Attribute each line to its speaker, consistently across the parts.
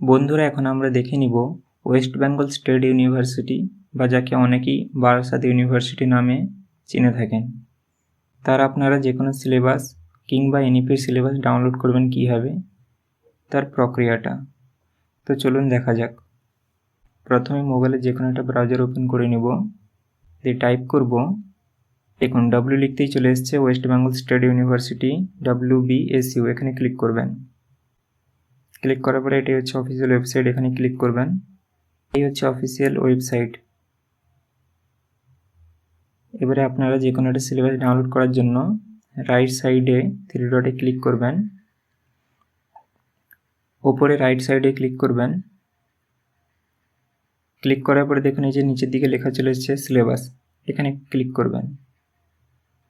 Speaker 1: বন্ধুরা, এখন আমরা দেখে নিব ওয়েস্ট বেঙ্গল স্টেট ইউনিভার্সিটি বা যাকে অনেকেই বারাসাত ইউনিভার্সিটি নামে চিনে থাকেন। তার আপনারা যে কোনো সিলেবাস কিংবা এনইপির সিলেবাস ডাউনলোড করবেন কীভাবে, তার প্রক্রিয়াটা। তো চলুন দেখা যাক। প্রথমে মোবাইলে যে কোনো একটা ব্রাউজার ওপেন করে নেব। দিয়ে টাইপ করব। দেখুন ডাব্লিউ লিখতেই চলে এসছে West Bengal state university W BSU এখানে ক্লিক করবেন। ক্লিক করার পরে এটি হচ্ছে অফিসিয়াল ওয়েবসাইট এখানে ক্লিক করবেন। এই হচ্ছে অফিসিয়াল ওয়েবসাইট এবারে আপনারা যে কোনো একটা সিলেবাস ডাউনলোড করার জন্য রাইট সাইডে থ্রি ডটে ক্লিক করবেন। ওপরে রাইট সাইডে ক্লিক করবেন। ক্লিক করার পরে দেখুন এই যে নিচের দিকে লেখা চলে এসেছে সিলেবাস এখানে ক্লিক করবেন।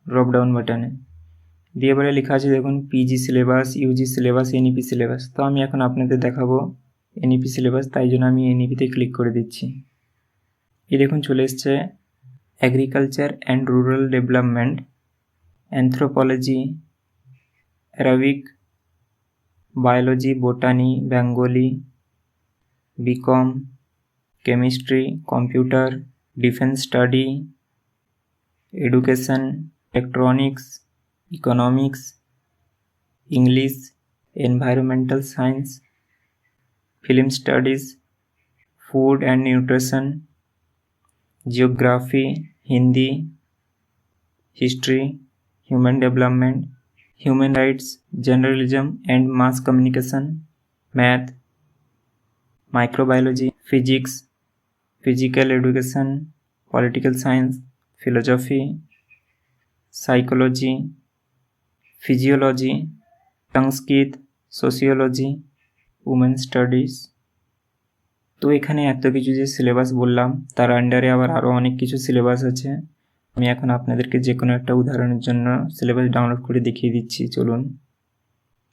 Speaker 1: ড্রপ ডাউন বাটনে দিয়ে এবারে লেখা আছে, দেখুন PG syllabus UG syllabus NEP syllabus তো আমি এখন আপনাদের দেখাবো এনইপি সিলেবাস তাই জন্য আমি এনইপিতে ক্লিক করে দিচ্ছি। এই দেখুন, চলে এসছে agriculture and rural development anthropology Arabic biology botany Bengali BCom chemistry computer defence study education electronics economics english environmental science film studies food and nutrition geography hindi history human development human rights journalism and mass communication math microbiology physics physical education political science philosophy psychology physiology Sanskrit sociology women studies তো এখানে এত কিছু যে syllabus বললাম, তার আন্ডারে আবার আরও অনেক কিছু সিলেবাস আছে। আমি এখন আপনাদেরকে যে কোনো একটা উদাহরণের জন্য সিলেবাস ডাউনলোড করে দেখিয়ে দিচ্ছি, চলুন।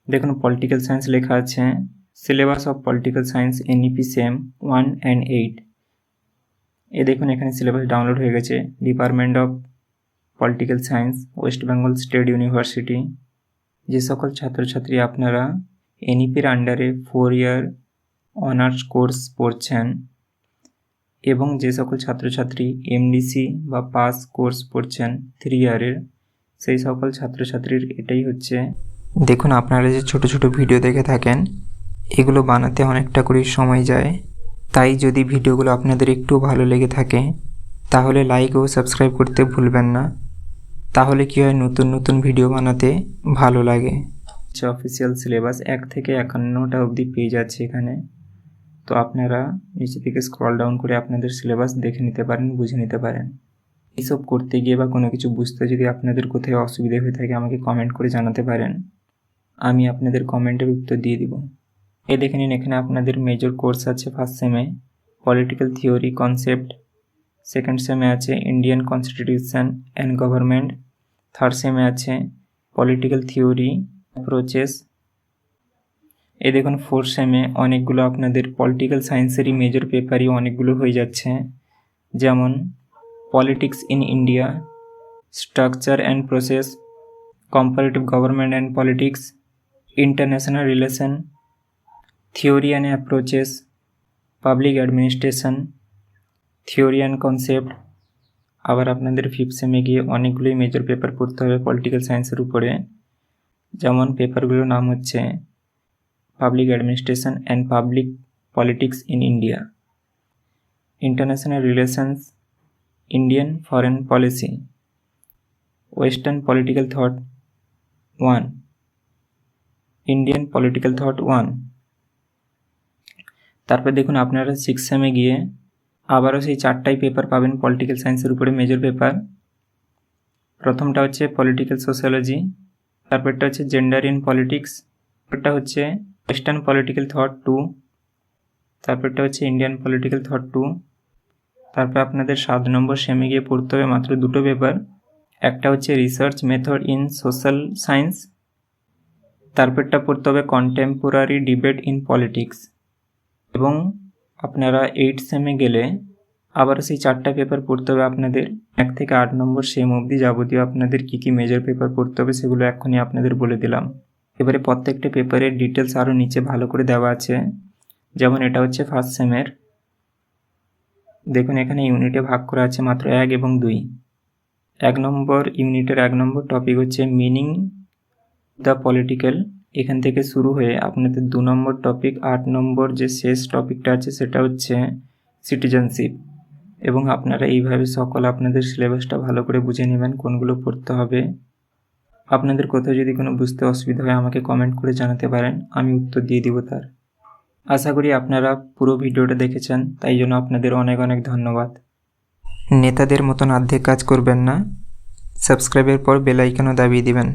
Speaker 1: দেখুন পলিটিক্যাল সায়েন্স লেখা আছে syllabus of political science NEP sem one and eight এ দেখুন, এখানে সিলেবাস ডাউনলোড হয়ে গেছে। Department of political science, West Bengal State University, যে সকল ছাত্রছাত্রী আপনারা এনইপির আন্ডারে ফোর ইয়ার অনার্স কোর্স পড়ছেন এবং যে সকল ছাত্রছাত্রী এমডিসি বা পাস কোর্স পড়ছেন থ্রি ইয়ারের সেই সকল ছাত্রছাত্রীর এটাই হচ্ছে। দেখুন, আপনারা যে ছোট ছোট ভিডিও দেখে থাকেন, এগুলো বানাতে অনেকটা করে সময় যায়। তাই যদি ভিডিওগুলো আপনাদের একটু ভালো লেগে থাকে, তাহলে লাইক ও সাবস্ক্রাইব করতে ভুলবেন না। তাহলে কী হয় নতুন নতুন ভিডিও বানাতে ভালো লাগে? হচ্ছে অফিসিয়াল সিলেবাস এক থেকে একান্নটা অবধি পেয়ে যাচ্ছে এখানে। তো আপনারা নিচে থেকে স্ক্রল ডাউন করে আপনাদের সিলেবাস দেখে নিতে পারেন, বুঝে নিতে পারেন। এইসব করতে গিয়ে বা কোনো কিছু বুঝতে যদি আপনাদের কোথায় অসুবিধা হয়ে থাকে, আমাকে কমেন্ট করে জানাতে পারেন। আমি আপনাদের কমেন্টের উত্তর দিয়ে দিব। এ দেখে নিন, এখানে আপনাদের মেজর কোর্স আছে ফার্স্ট সেমে পলিটিক্যাল থিওরি কনসেপ্ট সেকেন্ড সেমে আছে Indian constitution and government third সেমে আছে পলিটিক্যাল থিওরি অ্যাপ্রোচেস এই দেখুন ফোর্থ সেমে অনেকগুলো আপনাদের পলিটিক্যাল সায়েন্সেরই মেজর পেপারই অনেকগুলো হয়ে যাচ্ছে। যেমন politics in India structure and process comparative government and politics international relation theory and approaches public administration theory and concept আবার আপনাদের ফিফথ সেমে গিয়ে অনেকগুলোই মেজর পেপার পড়তে হবে পলিটিক্যাল সায়েন্সের উপরে। যেমন পেপারগুলোর নাম হচ্ছে public administration and public politics in India international relations Indian foreign policy western political thought one Indian political thought one তারপর দেখুন আপনারা সিক্স সেমে গিয়ে আবারও সেই চারটাই পেপার পাবেন পলিটিক্যাল সায়েন্সের উপরে মেজর পেপার প্রথমটা হচ্ছে পলিটিক্যাল সোশ্যালজি তারপরটা হচ্ছে জেন্ডার ইন পলিটিক্স তারপরটা হচ্ছে ওয়েস্টার্ন পলিটিক্যাল থট টু তারপরটা হচ্ছে ইন্ডিয়ান পলিটিক্যাল থট টু তারপর আপনাদের সাত নম্বর সেমে গিয়ে পড়তে হবে মাত্র দুটো পেপার একটা হচ্ছে research method in social science তারপরটা পড়তে হবে কন্টেম্পোরারি ডিবেট ইন পলিটিক্স এবং আপনারা এইট সেমে গেলে আবার সেই চারটা পেপার পড়তে হবে আপনাদের। এক থেকে আট নম্বর সেম অবধি যাবতীয় আপনাদের কী কী মেজর পেপার পড়তে হবে সেগুলো এখনই আপনাদের বলে দিলাম। এবারে প্রত্যেকটা পেপারের ডিটেলস আরও নিচে ভালো করে দেওয়া আছে। যেমন এটা হচ্ছে ফার্স্ট সেমের দেখুন, এখানে ইউনিটে ভাগ করা আছে মাত্র এক এবং দুই। এক নম্বর ইউনিটের এক নম্বর টপিক হচ্ছে মিনিং দ্য পলিটিক্যাল এখান থেকে শুরু হয়ে আপনাদের দু নম্বর টপিক আট নম্বর যে শেষ টপিকটা আছে সেটা হচ্ছে সিটিজেনশিপ এবং আপনারা এইভাবে সকল আপনাদের সিলেবাসটা ভালো করে বুঝে নেবেন কোনগুলো পড়তে হবে। আপনাদের কোথাও যদি কোনো বুঝতে অসুবিধা হয় আমাকে কমেন্ট করে জানাতে পারেন, আমি উত্তর দিয়ে দিব তার। আশা করি আপনারা পুরো ভিডিওটা দেখেছেন, তাই জন্য আপনাদের অনেক অনেক ধন্যবাদ। নেতাদের মতন অর্ধেক কাজ করবেন না, সাবস্ক্রাইবের পর বেল আইকনও দাবিয়ে দিবেন।